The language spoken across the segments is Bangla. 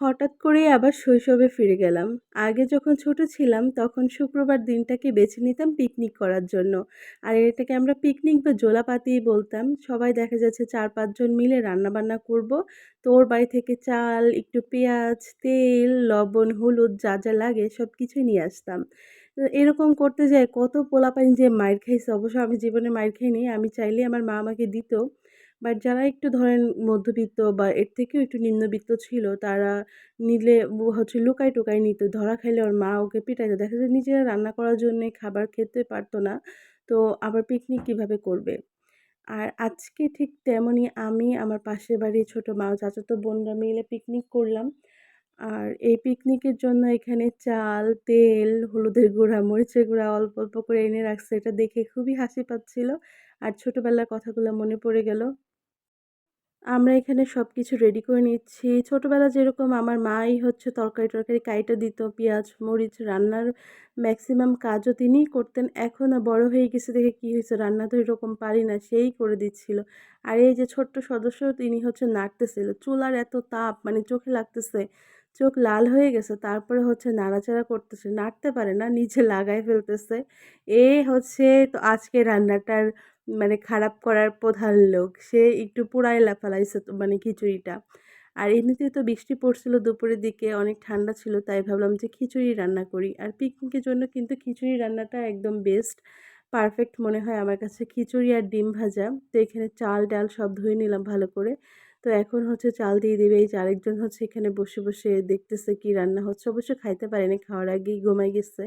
হঠাৎ করেই আবার শৈশবে ফিরে গেলাম। আগে যখন ছোট ছিলাম তখন শুক্রবার দিনটাকে বেছে নিতাম পিকনিক করার জন্য। আর এটাকে আমরা পিকনিক বা জোলাপাতিই বলতাম। সবাই দেখা যাচ্ছে ৪-৫ জন মিলে রান্নাবান্না করব। তো ওর বাড়ি থেকে চাল, একটু পেঁয়াজ, তেল, লবণ, হলুদ যা, যা লাগে সব কিছুই নিয়ে আসতাম। এরকম করতে যেয়ে কত পোলাপাইন যে মাইর খাইছে অবশ্য আমি জীবনে মাইর খাইনি। আমি চাইলেই আমার মা আমাকে দিত। বাট যারা একটু ধরেন মধ্যবিত্ত বা এর থেকেও একটু নিম্নবিত্ত ছিল তারা নিলে হচ্ছে লুকায় টুকায় নিত। ধরা খাইলে ওর মা ওকে পিটাইতো। দেখা যায় নিজেরা রান্না করার জন্যে খাবার খেতে পারত না। তো আবার পিকনিক কীভাবে করবে? আর আজকে ঠিক তেমনই আমি আমার পাশের বাড়ির ছোটো মা চাচাতো বোনরা মিলে পিকনিক করলাম। আর এই পিকনিকের জন্য এখানে চাল, তেল, হলুদের গুঁড়া, মরিচের গুঁড়া অল্প, অল্প করে এনে রাখছে। এটা দেখে খুবই হাসি পাচ্ছিল। আর ছোটোবেলার কথাগুলো মনে পড়ে গেল। আমরা এখানে সব কিছু রেডি করে নিচ্ছি। ছোটবেলা যেরকম আমার মাই হচ্ছে তরকারি-টরকারি কাইটা দিত, পেঁয়াজ, মরিচ রান্নার ম্যাক্সিমাম কাজও তিনিই করতেন। এখন বড় হয়ে গেছে দেখে কি হয়েছে রান্না তো এরকম পারি না, সেই করে দিচ্ছিল। আর এই যে ছোট্ট সদস্য তিনি হচ্ছে নাড়তেছিল। চুলার এত তাপ মানে চোখে লাগতেছে, চোখ লাল হয়ে গেছে। তারপরে হচ্ছে নাড়াচাড়া করতেছে, নাড়তে পারে না, নিচে লাগায় ফেলতেছে। এ হচ্ছে তো আজকে রান্নাটার মানে খারাপ করার প্রধান লোক। সে একটু পুড়াইয়া ফেলাইছে মানে খিচুড়িটা। আর এমনিতে তো বৃষ্টি পড়ছিল দুপুরের দিকে অনেক ঠান্ডা ছিল তাই ভাবলাম যে খিচুড়ি রান্না করি। আর পিকনিকের জন্য কিন্তু খিচুড়ি রান্নাটা একদম বেস্ট পারফেক্ট মনে হয় আমার কাছে খিচুড়ি আর ডিম ভাজা। তো এখানে চাল ডাল সব ধুয়ে নিলাম ভালো করে। তো এখন হচ্ছে চাল দিয়ে দেবে এই যে আরেকজন হচ্ছে এখানে বসে, বসে দেখতেছে কি রান্না হচ্ছে। অবশ্য খাইতে পারেনি খাওয়ার আগেই ঘুমায় গেছে।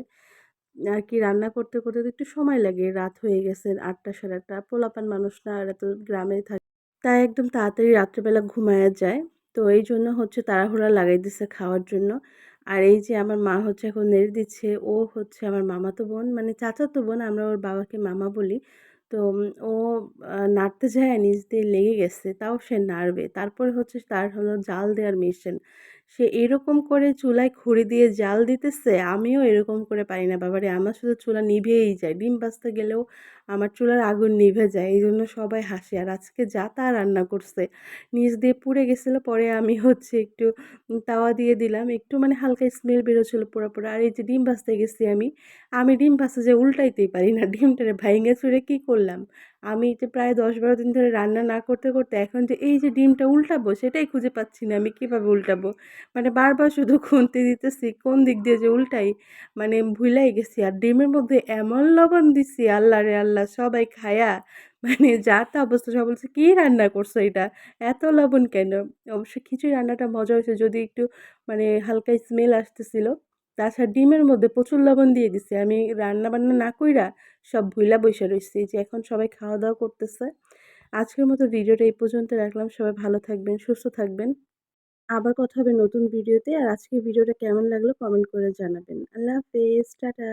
আর কি রান্না করতে, করতে তো একটু সময় লাগে। রাত হয়ে গেছে ৮টা ৮:৩০ পোলাপান মানুষ না আর এত গ্রামে থাকে। তাই একদম তাড়াতাড়ি রাত্রেবেলা ঘুমায়া যায়। তো এই জন্য হচ্ছে তাড়াহুড়া লাগাই দিছে খাওয়ার জন্য। আর এই যে আমার মা হচ্ছে এখন নেড়ে দিচ্ছে। ও হচ্ছে আমার মামাতো বোন মানে চাচাতো বোন। আমরা ওর বাবাকে মামা বলি। তো ও নাড়তে যায় নিচ দিয়ে লেগে গেছে। তাও সে নাড়বে। তারপরে হচ্ছে তার হলো জাল দেওয়ার মেশিন। সে এরকম করে চুলায় খড়ি দিয়ে জাল দিতেছে, আমিও এরকম করে পারি না বাবারে। আমার শুধু চুলা নিভেই যায়। ডিম ভাজতে গেলেও আমার চুলার আগুন নিভে যায়। এই জন্য সবাই হাসে। আর আজকে যা তা রান্না করছে। নিচ দিয়ে পুড়ে গেছিল। পরে আমি হচ্ছে একটু তাওয়া দিয়ে দিলাম। একটু মানে হালকা স্মেল বেরোচ্ছিল পোড়া, পোড়া। আর এই যে ডিম ভাজতে গেছি আমি। আমি ডিম ভাজতে যে উল্টাইতেই পারি না। ডিমটারে ভাইঙ্গা চুরে কি করলাম? আমি যে প্রায় দশ বারো দিন ধরে রান্না না করতে, করতে এখন যে এই যে ডিমটা উল্টাবো সেটাই খুঁজে পাচ্ছি না আমি কীভাবে উল্টাবো? মানে বারবার শুধু খুন্তি দিতেছি কোন দিক দিয়ে যে উল্টাই মানে ভুলাই গেছি। আর ডিমের মধ্যে এমন লবণ দিছি আল্লাহ রে আল্লাহ! সবাই খায়া মানে যা তা অবস্থা। সব বলছে, কী রান্না করছ এটা? এত লবণ কেন?" অবশ্য খিচুড়ি রান্নাটা মজা হয়েছে যদি একটু মানে হালকা স্মেল আসতেছিল। তাছাড়া ডিমের মধ্যে প্রচুর লবণ দিয়ে দিছে আমি রান্না-বান্না না কইরা সব ভুইলা বৈশা রয়েছি যে এখন সবাই খাওয়া-দাওয়া করতেছে। আজকের মতো ভিডিওটা এই পর্যন্ত রাখলাম। সবাই ভালো থাকবেন, সুস্থ থাকবেন। আবার কথা হবে নতুন ভিডিওতে। আর আজকের ভিডিওটা কেমন লাগল কমেন্ট করে জানাবেন। আল্লাহ হাফেজ, টাটা।